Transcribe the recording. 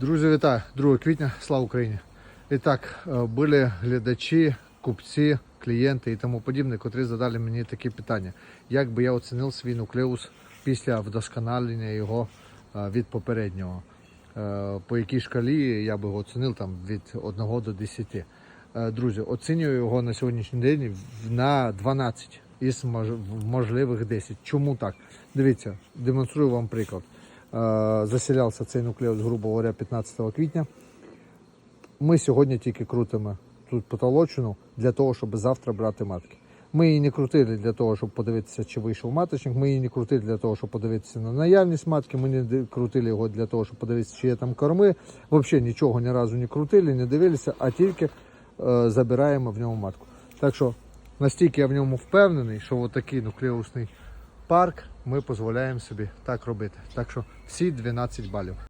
Друзі, вітаю! 2 квітня, слава Україні! І так, е, були глядачі, купці, клієнти і тому подібне, котрі задали мені такі питання. Як би я оцінив свій нуклеус після вдосконалення його е, від попереднього? Е, По якій шкалі я би його оцінив там, від 1 до 10. Е, Друзі, оцінюю його на сьогоднішній день на 12 із можливих 10. Чому так? Дивіться, демонструю вам приклад. Е, Заселявся цей нуклеус, грубо говоря, 15 квітня. Ми сьогодні тільки крутимо тут потолочину для того, щоб завтра брати матки. Ми її не крутили для того, щоб подивитися, чи вийшов маточник. Ми її не крутили для того, щоб подивитися на наявність матки. Ми не крутили його для того, щоб подивитися, чи є там корми. Взагалі нічого ні разу не крутили, не дивилися, а тільки е, забираємо в ньому матку. Так що настільки я в ньому впевнений, що отакий нуклеусний парк ми дозволяємо собі так робити. Так що всі 12 балів.